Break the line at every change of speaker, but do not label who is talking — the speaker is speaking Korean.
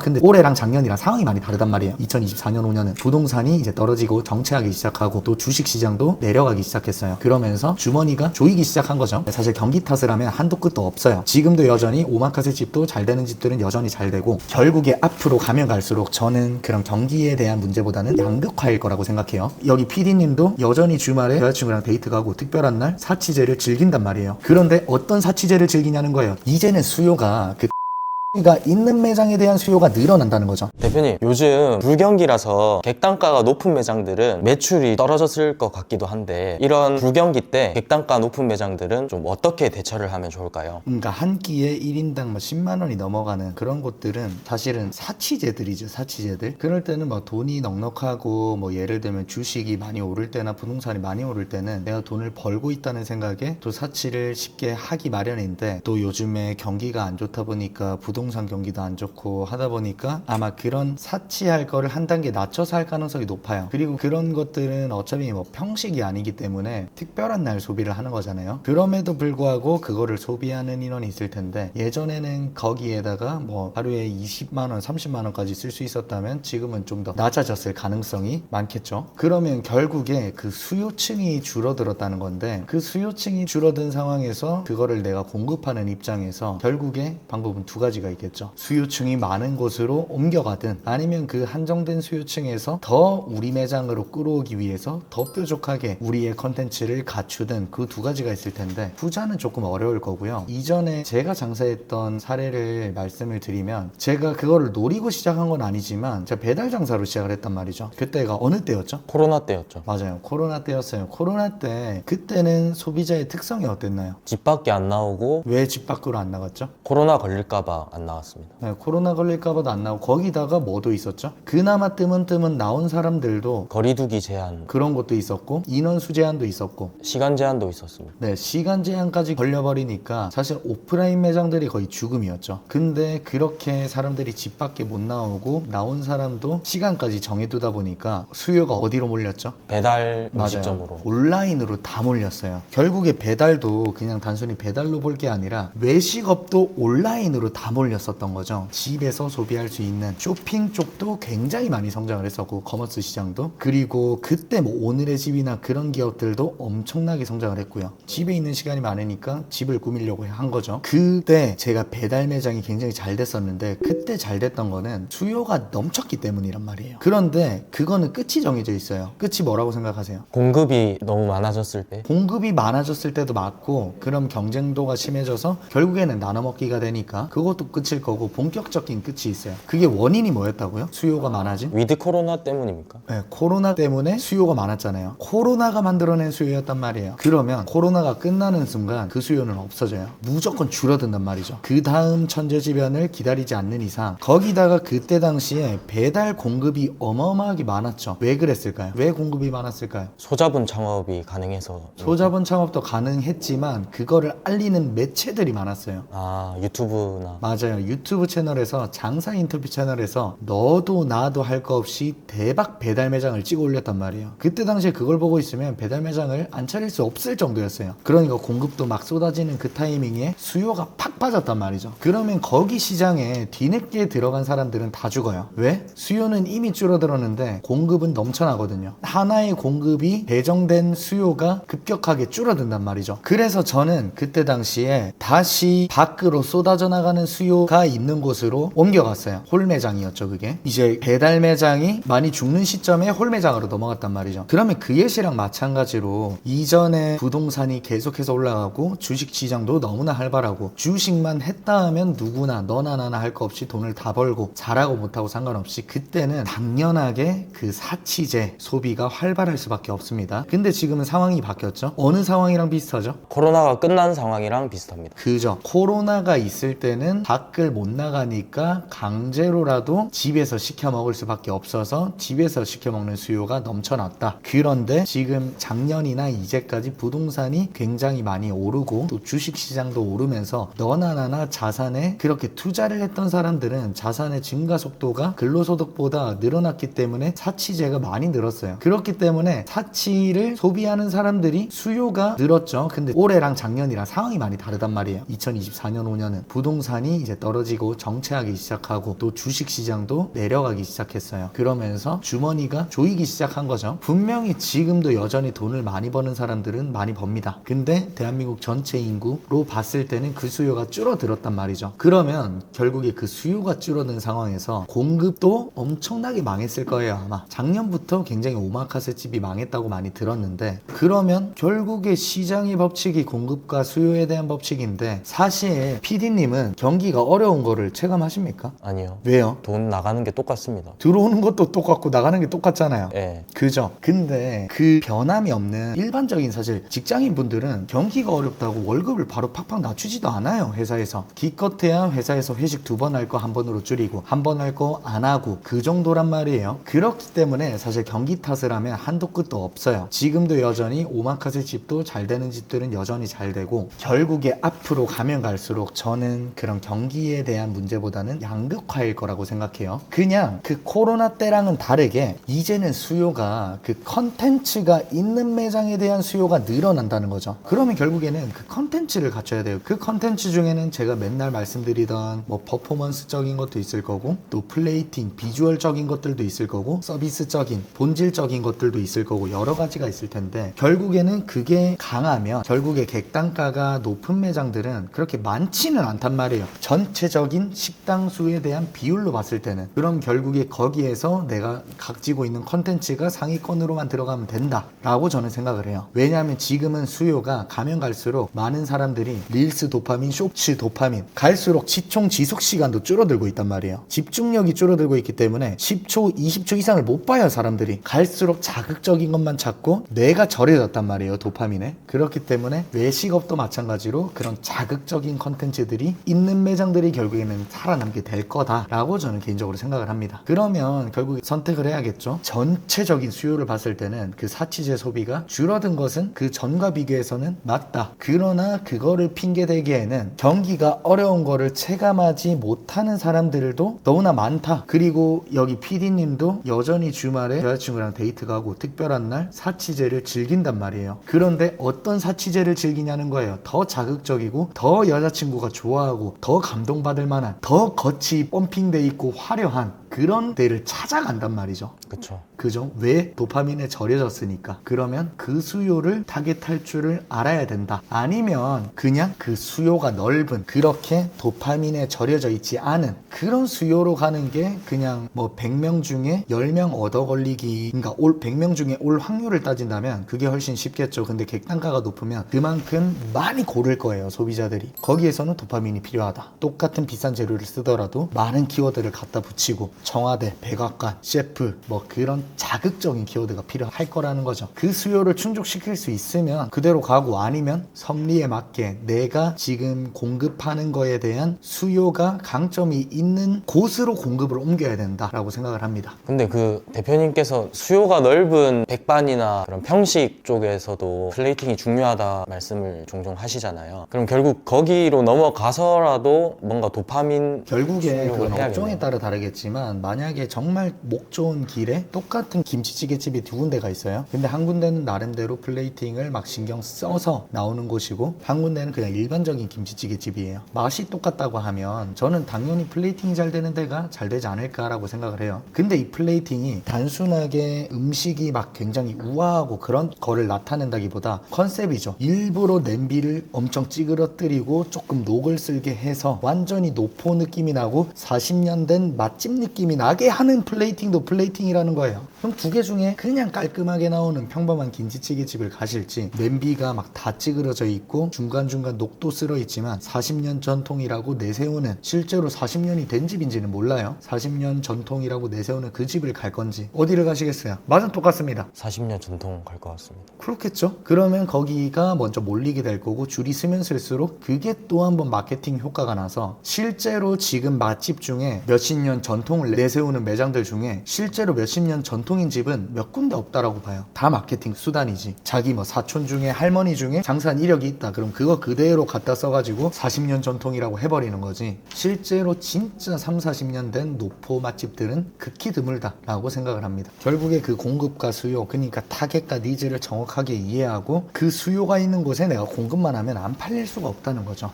근데 올해랑 작년이랑 상황이 많이 다르단 말이에요. 2024년 5년은 부동산이 이제 떨어지고 정체하기 시작하고 또 주식 시장도 내려가기 시작했어요. 그러면서 주머니가 조이기 시작한 거죠. 사실 경기 탓을 하면 한도 끝도 없어요. 지금도 여전히 오마카세 집도 잘 되는 집들은 여전히 잘 되고 결국에 앞으로 가면 갈수록 저는 그런 경기에 대한 문제보다는 양극화일 거라고 생각해요. 여기 PD님도 여전히 주말에 여자친구랑 데이트 가고 특별한 날 사치제를 즐긴단 말이에요. 그런데 어떤 사치제를 즐기냐는 거예요. 이제는 수요가 그가 그러니까 있는 매장에 대한 수요가 늘어난다는 거죠.
대표님, 요즘 불경기라서 객단가가 높은 매장들은 매출이 떨어졌을 것 같기도 한데 이런 불경기 때 객단가 높은 매장들은 좀 어떻게 대처를 하면 좋을까요?
그러니까 한 끼에 1인당 10만 뭐 원이 넘어가는 그런 곳들은 사실은 사치제들이죠, 사치제들. 그럴 때는 뭐 돈이 넉넉하고 뭐 예를 들면 주식이 많이 오를 때나 부동산이 많이 오를 때는 내가 돈을 벌고 있다는 생각에 또 사치를 쉽게 하기 마련인데 또 요즘에 경기가 안 좋다 보니까 부동 산 부동산 경기도 안 좋고 하다 보니까 아마 그런 사치할 거를 한 단계 낮춰서 할 가능성이 높아요. 그리고 그런 것들은 어차피 뭐 평식이 아니기 때문에 특별한 날 소비를 하는 거잖아요. 그럼에도 불구하고 그거를 소비하는 인원이 있을 텐데 예전에는 거기에다가 뭐 하루에 20만 원, 30만 원까지 쓸 수 있었다면 지금은 좀 더 낮아졌을 가능성이 많겠죠. 그러면 결국에 그 수요층이 줄어들었다는 건데 그 수요층이 줄어든 상황에서 그거를 내가 공급하는 입장에서 결국에 방법은 두 가지가 차이가 있겠죠. 수요층이 많은 곳으로 옮겨가든 아니면 그 한정된 수요층에서 더 우리 매장으로 끌어오기 위해서 더 뾰족하게 우리의 컨텐츠를 갖추든 그 두 가지가 있을 텐데 후자는 조금 어려울 거고요. 이전에 제가 장사했던 사례를 말씀을 드리면 제가 그거를 노리고 시작한 건 아니지만 제가 배달 장사로 시작을 했단 말이죠. 그때가 어느 때였죠?
코로나 때였죠.
맞아요. 코로나 때였어요. 코로나 때 그때는 소비자의 특성이 어땠나요?
집 밖에 안 나오고
왜 집 밖으로 안 나갔죠?
코로나 걸릴까봐 안안 나왔습니다.
네, 코로나 걸릴까봐도 안 나오고 거기다가 뭐도 있었죠? 그나마 뜸은 뜸은 나온 사람들도
거리두기 제한,
그런 것도 있었고 인원수 제한도 있었고
시간 제한도 있었습니다.
네, 시간 제한까지 걸려버리니까 사실 오프라인 매장들이 거의 죽음이었죠. 근데 그렇게 사람들이 집 밖에 못 나오고 나온 사람도 시간까지 정해두다 보니까 수요가 어디로 몰렸죠?
배달 음식점으로
온라인으로 다 몰렸어요. 결국에 배달도 그냥 단순히 배달로 볼 게 아니라 외식업도 온라인으로 다 몰렸어요. 맞물렸었던 거죠. 집에서 소비할 수 있는 쇼핑 쪽도 굉장히 많이 성장을 했었고 커머스 시장도 그리고 그때 뭐 오늘의 집이나 그런 기업들도 엄청나게 성장을 했고요. 집에 있는 시간이 많으니까 집을 꾸미려고 한 거죠. 그때 제가 배달 매장이 굉장히 잘 됐었는데 그때 잘 됐던 거는 수요가 넘쳤기 때문이란 말이에요. 그런데 그거는 끝이 정해져 있어요. 끝이 뭐라고 생각하세요?
공급이 너무 많아졌을 때
공급이 많아졌을 때도 맞고 그럼 경쟁도가 심해져서 결국에는 나눠 먹기가 되니까 그것도 끝. 끝일 거고 본격적인 끝이 있어요. 그게 원인이 뭐였다고요? 수요가 많아진?
위드 코로나 때문입니까?
네, 코로나 때문에 수요가 많았잖아요. 코로나가 만들어낸 수요였단 말이에요. 그러면 코로나가 끝나는 순간 그 수요는 없어져요. 무조건 줄어든단 말이죠. 그 다음 천재지변을 기다리지 않는 이상 거기다가 그때 당시에 배달 공급이 어마어마하게 많았죠. 왜 그랬을까요? 왜 공급이 많았을까요?
소자본 창업이 가능해서
그렇죠? 소자본 창업도 가능했지만 그거를 알리는 매체들이 많았어요.
아 유튜브나
맞아요. 있어요. 유튜브 채널에서 장사 인터뷰 채널에서 너도 나도 할 거 없이 대박 배달 매장을 찍어 올렸단 말이에요. 그때 당시에 그걸 보고 있으면 배달 매장을 안 차릴 수 없을 정도였어요. 그러니까 공급도 막 쏟아지는 그 타이밍에 수요가 팍 빠졌단 말이죠. 그러면 거기 시장에 뒤늦게 들어간 사람들은 다 죽어요. 왜? 수요는 이미 줄어들었는데 공급은 넘쳐나거든요. 하나의 공급이 배정된 수요가 급격하게 줄어든단 말이죠. 그래서 저는 그때 당시에 다시 밖으로 쏟아져 나가는 수요 스튜디오가 있는 곳으로 옮겨갔어요. 홀 매장이었죠, 그게. 이제 배달 매장이 많이 죽는 시점에 홀 매장으로 넘어갔단 말이죠. 그러면 그 예시랑 마찬가지로 이전에 부동산이 계속해서 올라가고 주식 시장도 너무나 활발하고 주식만 했다 하면 누구나 너나 나나 할 거 없이 돈을 다 벌고 잘하고 못하고 상관없이 그때는 당연하게 그사치제 소비가 활발할 수밖에 없습니다. 근데 지금은 상황이 바뀌었죠. 어느 상황이랑 비슷하죠?
코로나가 끝난 상황이랑 비슷합니다.
그죠. 코로나가 있을 때는 다 밖을 못 나가니까 강제로라도 집에서 시켜 먹을 수밖에 없어서 집에서 시켜 먹는 수요가 넘쳐났다. 그런데 지금 작년이나 이제까지 부동산이 굉장히 많이 오르고 또 주식 시장도 오르면서 너나 나나 자산에 그렇게 투자를 했던 사람들은 자산의 증가 속도가 근로소득보다 늘어났기 때문에 사치재가 많이 늘었어요. 그렇기 때문에 사치를 소비하는 사람들이 수요가 늘었죠. 근데 올해랑 작년이랑 상황이 많이 다르단 말이에요. 2024년 5년은 부동산이 이제 떨어지고 정체하기 시작하고 또 주식 시장도 내려가기 시작했어요. 그러면서 주머니가 조이기 시작한 거죠. 분명히 지금도 여전히 돈을 많이 버는 사람들은 많이 법니다. 근데 대한민국 전체 인구로 봤을 때는 그 수요가 줄어들었단 말이죠. 그러면 결국에 그 수요가 줄어든 상황에서 공급도 엄청나게 망했을 거예요, 아마. 작년부터 굉장히 오마카세 집이 망했다고 많이 들었는데 그러면 결국에 시장의 법칙이 공급과 수요에 대한 법칙인데 사실 PD님은 경기가 내 어려운 거를 체감하십니까? 아니요. 왜요?
돈 나가는 게 똑같습니다.
들어오는 것도 똑같고 나가는 게 똑같잖아요. 예. 그죠? 근데 그 변함이 없는 일반적인 사실 직장인 분들은 경기가 어렵다고 월급을 바로 팍팍 낮추지도 않아요. 회사에서. 기껏해야 회사에서 회식 두 번 할 거 한 번으로 줄이고 한 번 할 거 안 하고 그 정도란 말이에요. 그렇기 때문에 사실 경기 탓을 하면 한도 끝도 없어요. 지금도 여전히 오마카세 집도 잘 되는 집들은 여전히 잘 되고 결국에 앞으로 가면 갈수록 저는 그런 경기 장기에 대한 문제보다는 양극화일 거라고 생각해요. 그냥 그 코로나 때랑은 다르게 이제는 수요가 그 컨텐츠가 있는 매장에 대한 수요가 늘어난다는 거죠. 그러면 결국에는 그 컨텐츠를 갖춰야 돼요. 그 컨텐츠 중에는 제가 맨날 말씀드리던 뭐 퍼포먼스적인 것도 있을 거고 또 플레이팅, 비주얼적인 것들도 있을 거고 서비스적인, 본질적인 것들도 있을 거고 여러 가지가 있을 텐데 결국에는 그게 강하면 결국에 객단가가 높은 매장들은 그렇게 많지는 않단 말이에요. 전 전체적인 식당 수에 대한 비율로 봤을 때는 그럼 결국에 거기에서 내가 각지고 있는 컨텐츠가 상위권으로만 들어가면 된다라고 저는 생각을 해요. 왜냐하면 지금은 수요가 가면 갈수록 많은 사람들이 릴스 도파민, 쇼츠 도파민 갈수록 시총 지속 시간도 줄어들고 있단 말이에요. 집중력이 줄어들고 있기 때문에 10초, 20초 이상을 못 봐요 사람들이. 갈수록 자극적인 것만 찾고 뇌가 저여졌단 말이에요 도파민에. 그렇기 때문에 외식업도 마찬가지로 그런 자극적인 컨텐츠들이 있는 매장 대상들이 결국에는 살아남게 될 거다라고 저는 개인적으로 생각을 합니다. 그러면 결국 선택을 해야겠죠. 전체적인 수요를 봤을 때는 그사치제 소비가 줄어든 것은 그 전과 비교해서는 맞다. 그러나 그거를 핑계대기에는 경기가 어려운 거를 체감하지 못하는 사람들도 너무나 많다. 그리고 여기 PD님도 여전히 주말에 여자친구랑 데이트가 고 특별한 날사치제를 즐긴단 말이에요. 그런데 어떤 사치제를 즐기냐는 거예요. 더 자극적이고 더 여자친구가 좋아하고 더 감. 감동받을 만한 더 겉이 펌핑돼 있고 화려한 그런 데를 찾아간단 말이죠. 그렇죠. 그죠? 왜 도파민에 절여졌으니까. 그러면 그 수요를 타겟할 줄을 알아야 된다. 아니면 그냥 그 수요가 넓은 그렇게 도파민에 절여져 있지 않은 그런 수요로 가는 게 그냥 뭐 100명 중에 10명 얻어 걸리기 인가올 100명 중에 올 확률을 따진다면 그게 훨씬 쉽겠죠. 근데 객단가가 높으면 그만큼 많이 고를 거예요, 소비자들이. 거기에서는 도파민이 필요하다. 똑같은 비싼 재료를 쓰더라도 많은 키워드를 갖다 붙이고 청와대, 백악관, 셰프 뭐 그런 자극적인 키워드가 필요할 거라는 거죠. 그 수요를 충족시킬 수 있으면 그대로 가고 아니면 섭리에 맞게 내가 지금 공급하는 거에 대한 수요가 강점이 있는 곳으로 공급을 옮겨야 된다라고 생각을 합니다.
근데 그 대표님께서 수요가 넓은 백반이나 그런 평식 쪽에서도 플레이팅이 중요하다 말씀을 종종 하시잖아요. 그럼 결국 거기로 넘어가서라도 뭔가 도파민
결국에 그 업종에 따라 다르겠지만 보면 만약에 정말 목 좋은 길에 똑같은 김치찌개집이 두 군데가 있어요. 근데 한 군데는 나름대로 플레이팅을 막 신경 써서 나오는 곳이고 한 군데는 그냥 일반적인 김치찌개집이에요. 맛이 똑같다고 하면 저는 당연히 플레이팅이 잘 되는 데가 잘 되지 않을까라고 생각을 해요. 근데 이 플레이팅이 단순하게 음식이 막 굉장히 우아하고 그런 거를 나타낸다기보다 컨셉이죠. 일부러 냄비를 엄청 찌그러뜨리고 조금 녹을 쓸게 해서 완전히 노포 느낌이 나고 40년 된 맛집 느낌 느낌이 나게 하는 플레이팅도 플레이팅이라는 거예요. 그럼 두 개 중에 그냥 깔끔하게 나오는 평범한 김치찌개 집을 가실지 냄비가 막 다 찌그러져 있고 중간중간 녹도 쓸어 있지만 40년 전통이라고 내세우는 실제로 40년이 된 집인지는 몰라요. 40년 전통이라고 내세우는 그 집을 갈 건지 어디를 가시겠어요? 맛은 똑같습니다.
40년 전통 갈 것 같습니다.
그렇겠죠. 그러면 거기가 먼저 몰리게 될 거고 줄이 쓰면 쓸수록 그게 또 한번 마케팅 효과가 나서 실제로 지금 맛집 중에 몇십 년 전통을 내세우는 매장들 중에 실제로 몇십 년 전통인 집은 몇 군데 없다라고 봐요. 다 마케팅 수단이지. 자기 뭐 사촌 중에 할머니 중에 장사한 이력이 있다. 그럼 그거 그대로 갖다 써가지고 40년 전통이라고 해버리는 거지. 실제로 진짜 3, 40년 된 노포 맛집들은 극히 드물다라고 생각을 합니다. 결국에 그 공급과 수요, 그러니까 타겟과 니즈를 정확하게 이해하고 그 수요가 있는 곳에 내가 공급만 하면 안 팔릴 수가 없다는 거죠.